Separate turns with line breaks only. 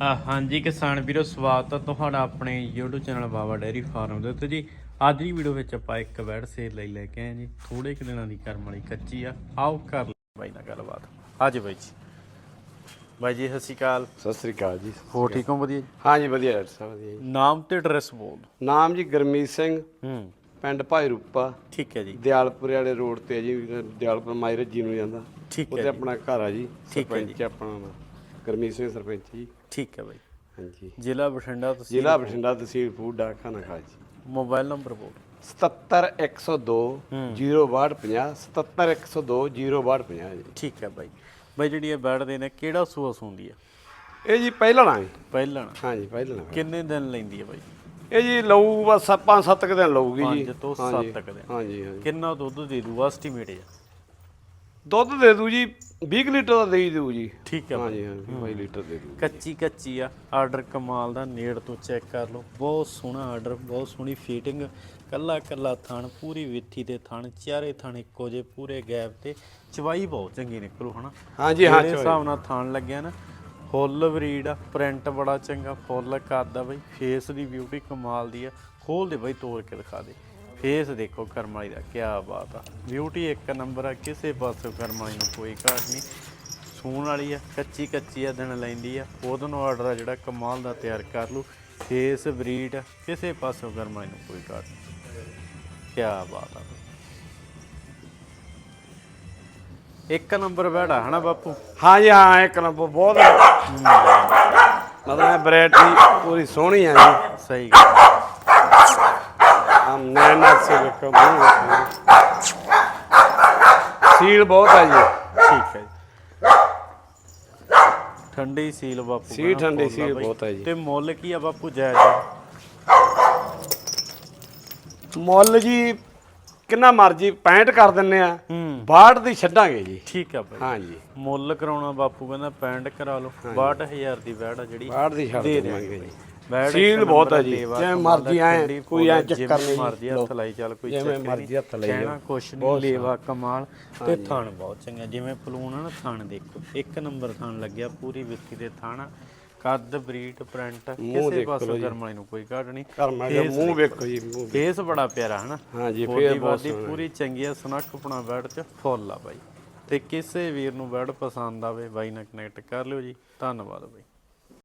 ਹਾਂਜੀ ਕਿਸਾਨ ਵੀਰੋ ਸਵਾਗਤ ਹੈ ਤੁਹਾਡਾ ਆਪਣੇ YouTube channel Baba dairy farm ਦੇ ਉੱਤੇ ਜੀ। ਅੱਜ ਦੀ ਵੀਡੀਓ ਵਿੱਚ ਆਪਾਂ ਇੱਕ ਵੈੜ ਸੇਲ ਲਈ ਲੈ ਕੇ ਆਏ ਜੀ। ਥੋੜੇ ਕੁ ਦਿਨਾਂ ਦੀ ਕਰਮ ਵਾਲੀ ਕੱਚੀ ਆ। ਆਓ ਕਰ ਲਈ ਬਾਈ ਨਾਲ ਗੱਲਬਾਤ। ਹਾਂਜੀ ਬਾਈ ਜੀ। ਬਾਈ ਜੀ ਸਤਿ ਸ਼੍ਰੀ ਅਕਾਲ।
ਸਤਿ ਸ੍ਰੀ ਅਕਾਲ ਜੀ
ਹੋਰ ਠੀਕ ਹੋ? ਵਧੀਆ ਜੀ?
ਹਾਂਜੀ ਵਧੀਆ ਡਾਕਟਰ ਸਾਹਿਬ ਵਧੀਆ ਜੀ।
ਨਾਮ ਤੇ ਐਡਰੈਸ ਬੋਲ। ਦਿਓ।
ਨਾਮ ਜੀ ਗਰਮੀਤ ਸਿੰਘ।
ਹੂੰ।
ਪਿੰਡ ਭਾਈ ਰੂਪਾ।
ਠੀਕ ਹੈ ਜੀ।
ਦਿਆਲਪੁਰ ਵਾਲੇ ਰੋਡ ਤੇ ਹੈ ਜੀ ਦਿਆਲਪੁਰ ਮਾਇਰਜ ਜੀ ਨੂੰ ਜਾਂਦਾ।
ਠੀਕ ਹੈ
ਉੱਥੇ
ਜੀ।
ਆਪਣਾ ਘਰ ਆ ਜੀ।
ਠੀਕ ਹੈ।
ਸਰਪੰਚ ਆਪਣਾ। ਗਰਮੀਤ ਸਿੰਘ ਸਰਪੰਚ ਜੀ।
ਠੀਕ ਹੈ ਬਾਈ।
ਹਾਂਜੀ।
ਜ਼ਿਲ੍ਹਾ ਬਠਿੰਡਾ ਤੁਸੀਂ
ਜ਼ਿਲ੍ਹਾ ਬਠਿੰਡਾ ਤਹਿਸੀਲ ਫੂਡ ਡਾਕਖਾਨਾ ਖਾਲ ਜੀ।
ਮੋਬਾਈਲ ਨੰਬਰ ਬੋਲ।
77102 06250 77102 06250 ਜੀ।
ਠੀਕ ਹੈ ਬਾਈ। ਬਾਈ ਜਿਹੜੀ ਇਹ ਦੇ ਨੇ ਕਿਹੜਾ ਸੂਆ ਸੂੰਦੀ ਆ?
ਇਹ ਜੀ ਪਹਿਲਾਂ ਨਾ
ਪਹਿਲਣ
ਹਾਂਜੀ ਪਹਿਲਾਂ
ਕਿੰਨੇ ਦਿਨ ਲੈਂਦੀ ਆ ਬਾਈ?
ਇਹ ਜੀ ਲਊ ਬਸ 5-7 ਕੁ ਦਿਨ ਲਊਗੀ ਜੀ।
ਪੰਜ ਤੋਂ
ਹਾਂਜੀ,
ਸੱਤ ਕੁ ਦਿਨ।
ਹਾਂਜੀ ਹਾਂਜੀ
ਕਿੰਨਾ ਦੁੱਧ ਦੇ ਦੂ? ਐਸਟੀਮੇਟ ਆ
ਦੁੱਧ ਦੇ ਦੂ ਜੀ 20 ਕੁ ਲੀਟਰ ਦਾ ਦੇ ਹੀ ਦੂ ਜੀ।
ਠੀਕ ਹੈ
ਹਾਂਜੀ ਹਾਂਜੀ 22 ਲੀਟਰ ਦੇ ਦੂ
ਕੱਚੀ ਕੱਚੀ ਆ। ਆਰਡਰ ਕਮਾਲ ਦਾ ਨੇੜ ਤੋਂ ਚੈੱਕ ਕਰ ਲਓ। ਬਹੁਤ ਸੋਹਣਾ ਆਰਡਰ ਬਹੁਤ ਸੋਹਣੀ ਫੀਟਿੰਗ ਕੱਲਾ ਕੱਲਾ ਥਣ ਪੂਰੀ ਵਿੱਥੀ ਦੇ ਥਣ ਚਾਰੇ ਥਣ ਇੱਕੋ ਜੇ ਪੂਰੇ ਗੈਪ ਤੇ। ਚਵਾਈ ਬਹੁਤ ਚੰਗੀ ਨਿਕਲੂ ਹਨਾ?
ਹਾਂਜੀ ਹਾਂ
ਜਿਹੜੇ ਹਿਸਾਬ ਨਾਲ ਥਣ ਲੱਗਿਆ ਨਾ ਫੁੱਲ ਬਰੀਡ ਆ ਪ੍ਰਿੰਟ ਬੜਾ ਚੰਗਾ ਫੁੱਲ ਕਰਦਾ ਬਈ। ਫੇਸ ਦੀ ਬਿਊਟੀ ਕਮਾਲ ਦੀ ਆ। ਖੋਲ ਦੇ ਬਈ ਤੋੜ ਕੇ ਦਿਖਾ ਦੇ। ਫੇਸ ਦੇਖੋ ਕਰਮ ਵਾਲੀ ਦਾ ਕੀ ਬਾਤ ਆ। ਬਿਊਟੀ ਇੱਕ ਨੰਬਰ ਆ ਕਿਸੇ ਪਾਸੋਂ ਕਰਮ ਵਾਲੀ ਨੂੰ ਕੋਈ ਘਾਟ ਨਹੀਂ। ਸੂਣ ਵਾਲੀ ਆ ਕੱਚੀ ਕੱਚੀ ਆ ਦਿਨ ਲੈਂਦੀ ਆ। ਉਹਦੋਂ ਨੂੰ ਆਰਡਰ ਆ ਜਿਹੜਾ ਕਮਾਲ ਦਾ ਤਿਆਰ ਕਰ ਲੂ ਫੇਸ ਬਰੀਡ ਕਿਸੇ ਪਾਸੋਂ ਕਰਮ ਵਾਲੀ ਨੂੰ ਕੋਈ ਘਾਟ ਨਹੀਂ। ਕੀ ਬਾਤ ਆ। ਇੱਕ ਨੰਬਰ ਬੈੜਾ ਹਨਾ ਬਾਪੂ?
ਹਾਂਜੀ ਹਾਂ ਇੱਕ ਨੰਬਰ ਬਹੁਤ ਮਤਲਬ ਵੈਰਾਈਟੀ ਪੂਰੀ ਸੋਹਣੀ ਆ ਜੀ।
ਸਹੀ ਗੱਲ
ਆਮ ਨੈਣਾ ਸੇ ਮੂੰਹ ਵੇਖੋ ਸੀਲ ਬਹੁਤ ਆ ਜੀ
ਠੀਕ ਹੈ ਜੀ ਠੰਡੀ ਸੀਲ ਬਾਪੂ ਕਹਿੰਦਾ
ਠੰਡੀ
ਆ
ਸੀਲ। ਬਹੁਤ ਹੈ ਜੀ।
ਤੇ ਮੁੱਲ ਕੀ ਆ ਬਾਪੂ ਜਾਇਜ਼ ਆ?
ਮੁੱਲ ਜੀ ਕਿੰਨਾ ਮਰਜ਼ੀ 65 ਕਰ ਦਿੰਨੇ ਆ
ਹੂੰ।
62 ਦੀ ਛੱਡਾਂਗੇ ਜੀ।
ਠੀਕ ਆ ਬਾਈ।
ਹਾਂਜੀ।
ਮੁੱਲ ਕਰਾਉਣਾ ਬਾਪੂ ਕਹਿੰਦਾ ਪੈਂਟ ਕਰਾ ਲਓ 62000 ਦੀ ਵੈੜ ਆ ਜਿਹੜੀ।
62 ਦੀ ਛੱਡ ਦੇਵਾਂਗੇ ਜੀ। ਸੀਲ ਬਹੁਤ ਆ ਜੀ। ਜਿਵੇਂ ਮਰਜ਼ੀ
ਠੰਡੀ
ਕੋਈ ਐ ਚੱਕਰ ਨਹੀਂ
ਮਰਜ਼ੀ ਹੱਥ ਲਾਈ ਚੱਲ ਕੋਈ
ਜਿਵੇਂ ਮਰਜ਼ੀ ਹੱਥ ਲਾਈ ਜਾਓ।
ਕੁਛ ਨਹੀਂ ਲੇਵਾ ਕਮਾਲ ਤੇ ਥਣ ਬਹੁਤ ਚੰਗਾ ਜਿਵੇਂ ਫਲੂਨ ਆ ਨਾ ਥਣ ਦੇਖੋ। ਇੱਕ ਨੰਬਰ ਥਣ ਲੱਗਿਆ ਪੂਰੀ ਵਿੱਥੀ ਦੇ ਥਣ ਕੱਦ ਬਰੀਟ ਪ੍ਰਿੰਟ ਕਿਸੇ ਪਾਸੋਂ ਕਰਮ ਵਾਲੀ ਨੂੰ ਕੋਈ ਘਾਟ ਨਹੀਂ।
ਮੈਂ ਕਿਹਾ ਮੂੰਹ ਵੇਖੋ ਜੀ ਮੂੰਹ
ਫੇਸ ਬੜਾ ਪਿਆਰਾ ਹਨਾ?
ਹਾਂਜੀ
ਬੋਡੀ
ਫੇਰ ਬਹੁਤ
ਪੂਰੀ ਚੰਗੀ ਆ ਸੁਨੱਖਪਣਾ ਬੈਡ ਚ ਫੁੱਲ ਆ ਬਾਈ। ਤੇ ਕਿਸੇ ਵੀਰ ਨੂੰ ਬੈਡ ਪਸੰਦ ਆਵੇ ਬਾਈ ਨਾਲ ਕਨੈਕਟ ਕਰ ਲਿਓ ਜੀ। ਧੰਨਵਾਦ ਬਾਈ।